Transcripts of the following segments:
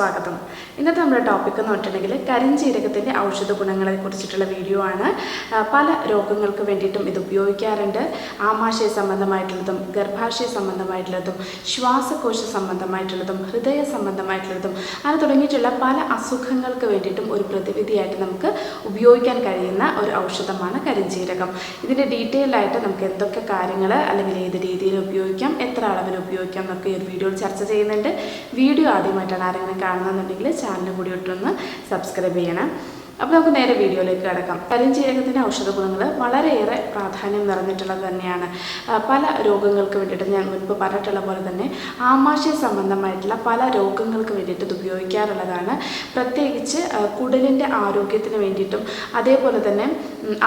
സ്വാഗതം. ഇന്നത്തെ നമ്മുടെ ടോപ്പിക് എന്ന് പറഞ്ഞിട്ടുണ്ടെങ്കിൽ കരിഞ്ചീരകത്തിന്റെ ഔഷധ ഗുണങ്ങളെ കുറിച്ചിട്ടുള്ള വീഡിയോ ആണ്. പല രോഗങ്ങൾക്ക് വേണ്ടിയിട്ടും ഇത് ഉപയോഗിക്കാറുണ്ട്. ആമാശയ സംബന്ധമായിട്ടുള്ളതും ഗർഭാശയ സംബന്ധമായിട്ടുള്ളതും ശ്വാസകോശ സംബന്ധമായിട്ടുള്ളതും ഹൃദയ സംബന്ധമായിട്ടുള്ളതും അങ്ങനെ തുടങ്ങിയിട്ടുള്ള പല അസുഖങ്ങൾക്ക് വേണ്ടിയിട്ടും ഒരു പ്രതിവിധിയായിട്ട് നമുക്ക് ഉപയോഗിക്കാൻ കഴിയുന്ന ഒരു ഔഷധമാണ് കരിഞ്ചീരകം. ഇതിന്റെ ഡീറ്റെയിൽ ആയിട്ട് നമുക്ക് എന്തൊക്കെ കാര്യങ്ങൾ അല്ലെങ്കിൽ ഏത് രീതിയിൽ ഉപയോഗിക്കാം എത്ര അളവിൽ ഉപയോഗിക്കാം എന്നൊക്കെ ഈ ഒരു വീഡിയോയിൽ ചർച്ച ചെയ്യുന്നുണ്ട്. വീഡിയോ ആദ്യമായിട്ടാണ് ആരെങ്കിലും കാണുന്നുണ്ടെങ്കിൽ ചാനൽ കൂടി ഇട്ടൊന്ന് സബ്സ്ക്രൈബ് ചെയ്യണം. അപ്പോൾ നമുക്ക് നേരെ വീഡിയോയിലേക്ക് കിടക്കാം. കരിഞ്ചീരകത്തിന്റെ ഔഷധ ഗുണങ്ങൾ വളരെയേറെ പ്രാധാന്യം നിറഞ്ഞിട്ടുള്ളത് തന്നെയാണ്. പല രോഗങ്ങൾക്ക് വേണ്ടിയിട്ട് ഞാൻ മുൻപ് പറഞ്ഞിട്ടുള്ള പോലെ തന്നെ ആമാശയ സംബന്ധമായിട്ടുള്ള പല രോഗങ്ങൾക്ക് വേണ്ടിയിട്ട് ഇത് ഉപയോഗിക്കാറുള്ളതാണ്. പ്രത്യേകിച്ച് കുടലിന്റെ ആരോഗ്യത്തിന് വേണ്ടിയിട്ടും അതേപോലെ തന്നെ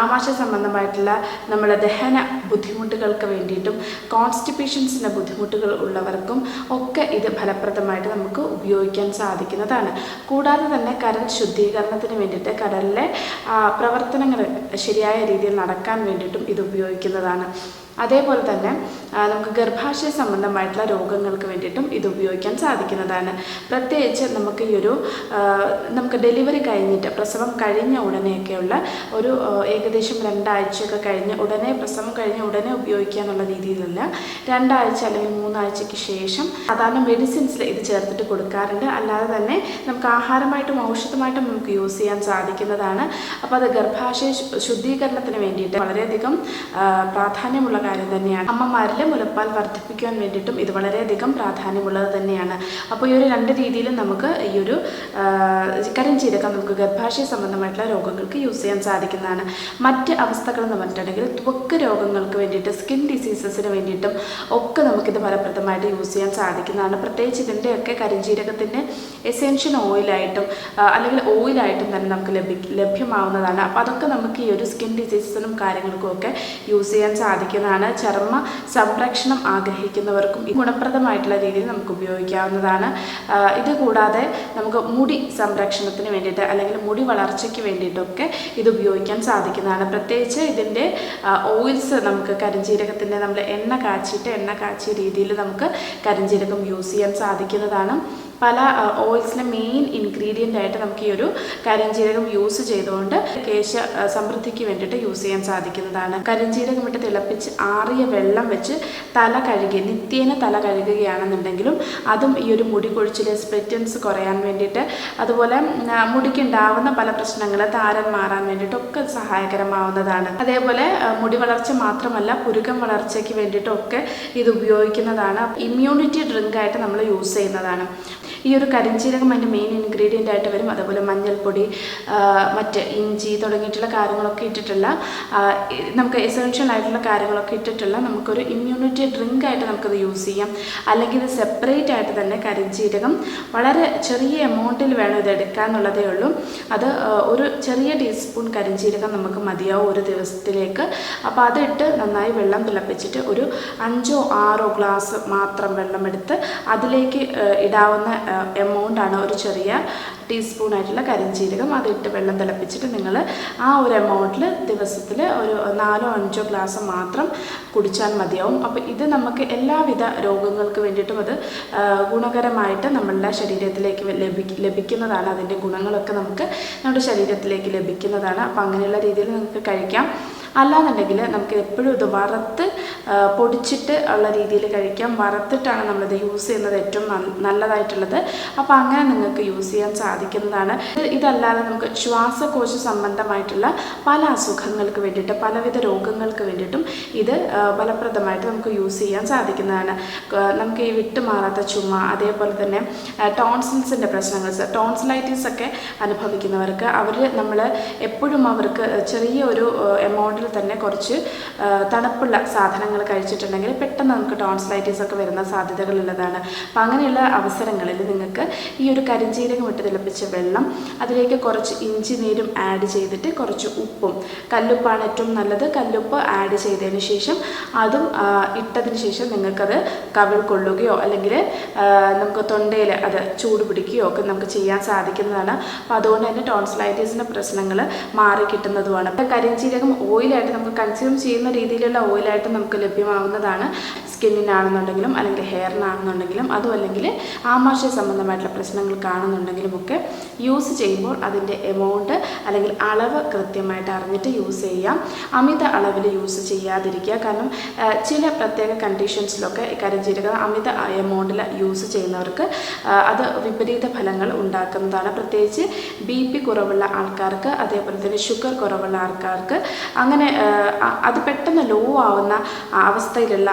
ആമാശയ സംബന്ധമായിട്ടുള്ള നമ്മുടെ ദഹന ബുദ്ധിമുട്ടുകൾക്ക് വേണ്ടിയിട്ടും കോൺസ്റ്റിപ്പേഷൻസിന്റെ ബുദ്ധിമുട്ടുകൾ ഉള്ളവർക്കും ഒക്കെ ഇത് ഫലപ്രദമായിട്ട് നമുക്ക് ഉപയോഗിക്കാൻ സാധിക്കുന്നതാണ്. കൂടാതെ തന്നെ കരൾ ശുദ്ധീകരണത്തിന് വേണ്ടിയിട്ട് കടലിലെ പ്രവർത്തനങ്ങൾ ശരിയായ രീതിയിൽ നടക്കാൻ വേണ്ടിയിട്ടും ഇത് ഉപയോഗിക്കുന്നതാണ്. അതേപോലെ തന്നെ നമുക്ക് ഗർഭാശയ സംബന്ധമായിട്ടുള്ള രോഗങ്ങൾക്ക് വേണ്ടിയിട്ടും ഇത് ഉപയോഗിക്കാൻ സാധിക്കുന്നതാണ്. പ്രത്യേകിച്ച് നമുക്ക് ഈ ഒരു നമുക്ക് ഡെലിവറി കഴിഞ്ഞിട്ട് പ്രസവം കഴിഞ്ഞ ഉടനെയൊക്കെയുള്ള ഒരു ഏകദേശം രണ്ടാഴ്ചയൊക്കെ കഴിഞ്ഞ് ഉടനെ പ്രസവം കഴിഞ്ഞ് ഉടനെ ഉപയോഗിക്കുക എന്നുള്ള രീതിയിലല്ല. രണ്ടാഴ്ച അല്ലെങ്കിൽ മൂന്നാഴ്ചയ്ക്ക് ശേഷം സാധാരണ മെഡിസിൻസിൽ ഇത് ചേർത്തിട്ട് കൊടുക്കാറുണ്ട്. അല്ലാതെ തന്നെ നമുക്ക് ആഹാരമായിട്ടും ഔഷധമായിട്ടും നമുക്ക് യൂസ് ചെയ്യാൻ സാധിക്കുന്നതാണ്. അപ്പോൾ അത് ഗർഭാശയ ശുദ്ധീകരണത്തിന് വേണ്ടിയിട്ട് വളരെയധികം പ്രാധാന്യമുള്ള കാര്യം തന്നെയാണ്. അമ്മമാരിലെ മുലപ്പാൽ വർദ്ധിപ്പിക്കുവാൻ വേണ്ടിയിട്ടും ഇത് വളരെയധികം പ്രാധാന്യമുള്ളത് തന്നെയാണ്. അപ്പോൾ ഈ ഒരു രണ്ട് രീതിയിലും നമുക്ക് ഈ ഒരു കരിഞ്ചീരകം നമുക്ക് ഗർഭാശയ സംബന്ധമായിട്ടുള്ള രോഗങ്ങൾക്ക് യൂസ് ചെയ്യാൻ സാധിക്കുന്നതാണ്. മറ്റ് അവസ്ഥകൾ എന്ന് പറഞ്ഞിട്ടുണ്ടെങ്കിൽ ത്വക്ക് രോഗങ്ങൾക്ക് വേണ്ടിയിട്ട് സ്കിൻ ഡിസീസസിന് വേണ്ടിയിട്ടും ഒക്കെ നമുക്കിത് ഫലപ്രദമായിട്ട് യൂസ് ചെയ്യാൻ സാധിക്കുന്നതാണ്. പ്രത്യേകിച്ച് ഇതിന്റെയൊക്കെ കരിഞ്ചീരകത്തിന്റെ എസെൻഷ്യൽ ഓയിലായിട്ടും അല്ലെങ്കിൽ ഓയിലായിട്ടും തന്നെ നമുക്ക് ലഭി ലഭ്യമാവുന്നതാണ്. അപ്പോൾ അതൊക്കെ നമുക്ക് ഈ ഒരു സ്കിൻ ഡിസീസസിനും കാര്യങ്ങൾക്കും ഒക്കെ യൂസ് ചെയ്യാൻ സാധിക്കുന്നതാണ്. ചർമ്മ സംരക്ഷണം ആഗ്രഹിക്കുന്നവർക്കും ഗുണപ്രദമായിട്ടുള്ള രീതിയിൽ നമുക്ക് ഉപയോഗിക്കാവുന്നതാണ്. ഇതുകൂടാതെ ഇത് കൂടാതെ നമുക്ക് മുടി സംരക്ഷണത്തിന് വേണ്ടിയിട്ട് അല്ലെങ്കിൽ മുടി വളർച്ചയ്ക്ക് വേണ്ടിയിട്ടൊക്കെ ഇത് ഉപയോഗിക്കാൻ സാധിക്കുന്നതാണ്. പ്രത്യേകിച്ച് ഇതിന്റെ ഓയിൽസ് നമുക്ക് കരിഞ്ജീരകത്തിന്റെ നമ്മൾ എണ്ണ കാച്ചിയിട്ട് എണ്ണ കാച്ചിയ രീതിയിൽ നമുക്ക് കരിഞ്ചീരകം യൂസ് ചെയ്യാൻ സാധിക്കുന്നതാണ്. പല ഓയിൽസിന്റെ മെയിൻ ഇൻഗ്രീഡിയന്റ് ആയിട്ട് നമുക്ക് ഈ ഒരു കരിഞ്ജീരകം യൂസ് ചെയ്തുകൊണ്ട് കേശ സമൃദ്ധിക്ക് വേണ്ടിയിട്ട് യൂസ് ചെയ്യാൻ സാധിക്കുന്നതാണ്. കരിഞ്ജീരകം ഇട്ട് തിളപ്പിച്ച് ആറിയ വെള്ളം വെച്ച് തല കഴുകി നിത്യേന തല കഴുകുകയാണെന്നുണ്ടെങ്കിലും അതും ഈ ഒരു മുടി കൊഴിച്ചിൽ സ്പ്ലിറ്റൻസ് കുറയാൻ വേണ്ടിയിട്ട് അതുപോലെ മുടിക്കുണ്ടാവുന്ന പല പ്രശ്നങ്ങൾ താരൻ മാറാൻ വേണ്ടിയിട്ടൊക്കെ സഹായകരമാവുന്നതാണ്. അതേപോലെ മുടി വളർച്ച മാത്രമല്ല പുരുകം വളർച്ചയ്ക്ക് വേണ്ടിയിട്ടൊക്കെ ഇത് ഉപയോഗിക്കുന്നതാണ്. ഇമ്മ്യൂണിറ്റി ഡ്രിങ്ക് ആയിട്ട് നമ്മൾ യൂസ് ചെയ്യുന്നതാണ്. ഈ ഒരു കരിഞ്ചീരകം അതിന്റെ മെയിൻ ഇൻഗ്രീഡിയന്റ് ആയിട്ട് വരും. അതുപോലെ മഞ്ഞൾപ്പൊടി മറ്റ് ഇഞ്ചി തുടങ്ങിയിട്ടുള്ള കാര്യങ്ങളൊക്കെ ഇട്ടിട്ടുള്ള നമുക്ക് എസെൻഷ്യൽ ആയിട്ടുള്ള കാര്യങ്ങളൊക്കെ ഇട്ടിട്ടുള്ള നമുക്കൊരു ഇമ്മ്യൂണിറ്റി ഡ്രിങ്ക് ആയിട്ട് നമുക്കത് യൂസ് ചെയ്യാം. അല്ലെങ്കിൽ ഇത് സെപ്പറേറ്റ് ആയിട്ട് തന്നെ കരിഞ്ചീരകം വളരെ ചെറിയ എമൗണ്ടിൽ വേണം ഇത് എടുക്കാൻ എന്നുള്ളതേ ഉള്ളൂ. അത് ഒരു ചെറിയ ടീസ്പൂൺ കരിഞ്ചീരകം നമുക്ക് മതിയാവും ഒരു ദിവസത്തിലേക്ക്. അപ്പോൾ അതിട്ട് നന്നായി വെള്ളം തിളപ്പിച്ചിട്ട് ഒരു അഞ്ചോ ആറോ ഗ്ലാസ് മാത്രം വെള്ളം എടുത്ത് അതിലേക്ക് ഇടാവുന്ന എമൗണ്ട് ആണ് ഒരു ചെറിയ ടീസ്പൂൺ ആയിട്ടുള്ള കരിഞ്ചീരകം അതിട്ട് വെള്ളം തിളപ്പിച്ചിട്ട് നിങ്ങൾ ആ ഒരു എമൗണ്ടിൽ ദിവസത്തിൽ ഒരു നാലോ അഞ്ചോ ഗ്ലാസ് മാത്രം കുടിച്ചാൽ മതിയാവും. അപ്പോൾ ഇത് നമുക്ക് എല്ലാവിധ രോഗങ്ങൾക്ക് വേണ്ടിയിട്ടും അത് ഗുണകരമായിട്ട് നമ്മളുടെ ശരീരത്തിലേക്ക് ലഭി ലഭിക്കുന്നതാണ്. അതിന്റെ ഗുണങ്ങളൊക്കെ നമുക്ക് നമ്മുടെ ശരീരത്തിലേക്ക് ലഭിക്കുന്നതാണ്. അപ്പോൾ അങ്ങനെയുള്ള രീതിയിൽ നമുക്ക് കഴിക്കാം. അല്ലാന്നുണ്ടെങ്കിൽ നമുക്ക് എപ്പോഴും ഇത് വറുത്ത് പൊടിച്ചിട്ട് ഉള്ള രീതിയിൽ കഴിക്കാം. വറുത്തിട്ടാണ് നമ്മളിത് യൂസ് ചെയ്യുന്നത് ഏറ്റവും നല്ലതായിട്ടുള്ളത്. അപ്പോൾ അങ്ങനെ നിങ്ങൾക്ക് യൂസ് ചെയ്യാൻ സാധിക്കുന്നതാണ്. ഇത് ഇതല്ലാതെ നമുക്ക് ശ്വാസകോശ സംബന്ധമായിട്ടുള്ള പല അസുഖങ്ങൾക്ക് വേണ്ടിയിട്ട് പലവിധ രോഗങ്ങൾക്ക് വേണ്ടിയിട്ടും ഇത് ഫലപ്രദമായിട്ട് നമുക്ക് യൂസ് ചെയ്യാൻ സാധിക്കുന്നതാണ്. നമുക്ക് ഈ വിട്ടുമാറാത്ത ചുമ അതേപോലെ തന്നെ ടോൺസിൽസിന്റെ പ്രശ്നങ്ങൾ ടോൺസിലൈറ്റിസ് ഒക്കെ അനുഭവിക്കുന്നവർക്ക് അവർ നമ്മൾ എപ്പോഴും അവർക്ക് ചെറിയ ഒരു എമൗണ്ടിൽ തന്നെ കുറച്ച് തണുപ്പുള്ള സാധനങ്ങൾ കഴിച്ചിട്ടുണ്ടെങ്കിൽ പെട്ടെന്ന് നമുക്ക് ടോൺസ്ലൈറ്റീസ് ഒക്കെ വരുന്ന സാധ്യതകളുള്ളതാണ്. അപ്പം അങ്ങനെയുള്ള അവസരങ്ങളിൽ നിങ്ങൾക്ക് ഈ ഒരു കരിഞ്ചീരകം ഇട്ട് തിളപ്പിച്ച വെള്ളം അതിലേക്ക് കുറച്ച് ഇഞ്ചി നീരും ആഡ് ചെയ്തിട്ട് കുറച്ച് ഉപ്പും കല്ലുപ്പാണ് ഏറ്റവും നല്ലത്. കല്ലുപ്പ് ആഡ് ചെയ്തതിന് ശേഷം അതും ഇട്ടതിന് ശേഷം നിങ്ങൾക്കത് കവിൾ കൊള്ളുകയോ അല്ലെങ്കിൽ നമുക്ക് തൊണ്ടയിൽ അത് ചൂട് പിടിക്കുകയോ ഒക്കെ നമുക്ക് ചെയ്യാൻ സാധിക്കുന്നതാണ്. അപ്പോൾ അതുകൊണ്ട് തന്നെ ടോൺസിലൈറ്റീസിന്റെ പ്രശ്നങ്ങൾ മാറി കിട്ടുന്നതുമാണ്. കരിഞ്ചീരകം ഓയിലായിട്ട് നമുക്ക് കൺസ്യൂം ചെയ്യുന്ന രീതിയിലുള്ള ഓയിലായിട്ട് നമുക്ക് ലഭ്യമാവുന്നതാണ്. സ്കിന്നിനാണെന്നുണ്ടെങ്കിലും അല്ലെങ്കിൽ ഹെയറിനാണെന്നുണ്ടെങ്കിലും അതും അല്ലെങ്കിൽ ആമാശയ സംബന്ധമായിട്ടുള്ള പ്രശ്നങ്ങൾ കാണുന്നുണ്ടെങ്കിലും ഒക്കെ യൂസ് ചെയ്യുമ്പോൾ അതിന്റെ എമൗണ്ട് അല്ലെങ്കിൽ അളവ് കൃത്യമായിട്ട് അറിഞ്ഞിട്ട് യൂസ് ചെയ്യാം. അമിത അളവിൽ യൂസ് ചെയ്യാതിരിക്കുക. കാരണം ചില പ്രത്യേക കണ്ടീഷൻസിലൊക്കെ കരിഞ്ജീരകം അമിത എമൗണ്ടിൽ യൂസ് ചെയ്യുന്നവർക്ക് അത് വിപരീത ഫലങ്ങൾ ഉണ്ടാക്കുന്നതാണ്. പ്രത്യേകിച്ച് ബി പി കുറവുള്ള ആൾക്കാർക്ക് അതേപോലെ തന്നെ ഷുഗർ കുറവുള്ള ആൾക്കാർക്ക് അങ്ങനെ അത് പെട്ടെന്ന് ലോ ആവുന്ന അവസ്ഥയിലുള്ള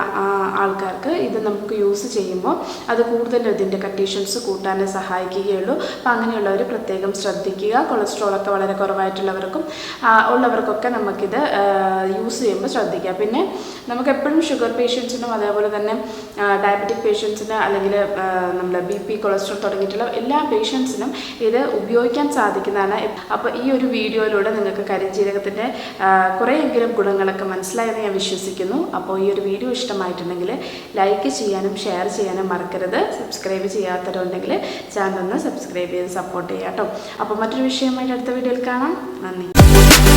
ആൾക്കാർക്ക് ഇത് നമുക്ക് യൂസ് ചെയ്യുമ്പോൾ അത് കൂടുതൽ ഇതിന്റെ കണ്ടീഷൻസ് കൂട്ടാൻ സഹായിക്കുകയുള്ളൂ. അപ്പോൾ അങ്ങനെയുള്ളവർ പ്രത്യേകം ശ്രദ്ധിക്കുക. കൊളസ്ട്രോളൊക്കെ വളരെ കുറവായിട്ടുള്ളവർക്കും ഉള്ളവർക്കൊക്കെ നമുക്കിത് യൂസ് ചെയ്യുമ്പോൾ ശ്രദ്ധിക്കുക. പിന്നെ നമുക്ക് എപ്പോഴും ഷുഗർ പേഷ്യൻസിനും അതേപോലെ തന്നെ ഡയബറ്റിക് പേഷ്യൻസിന് അല്ലെങ്കിൽ നമ്മുടെ ബി പി കൊളസ്ട്രോൾ തുടങ്ങിയിട്ടുള്ള എല്ലാ പേഷ്യൻസിനും ഇത് ഉപയോഗിക്കാൻ സാധിക്കുന്നതാണ്. അപ്പോൾ ഈ ഒരു വീഡിയോയിലൂടെ നിങ്ങൾക്ക് കരിഞ്ജീരകത്തിന്റെ കുറേയെങ്കിലും ഗുണങ്ങളൊക്കെ മനസ്സിലായെന്ന് ഞാൻ വിശ്വസിക്കുന്നു. അപ്പോൾ ഈ ഒരു വീഡിയോ ഇഷ്ടമായിട്ടുണ്ടെങ്കിൽ ലൈക്ക് ചെയ്യാനും ഷെയർ ചെയ്യാനും മറക്കരുത്. സബ്സ്ക്രൈബ് ചെയ്യാത്തവരുണ്ടെങ്കിൽ ചാനൽ ഒന്ന് സബ്സ്ക്രൈബ് ചെയ്ത് സപ്പോർട്ട് ചെയ്യാം കേട്ടോ അപ്പോൾ മറ്റൊരു വിഷയമായിട്ട് അടുത്ത വീഡിയോയിൽ കാണാം. നന്ദി.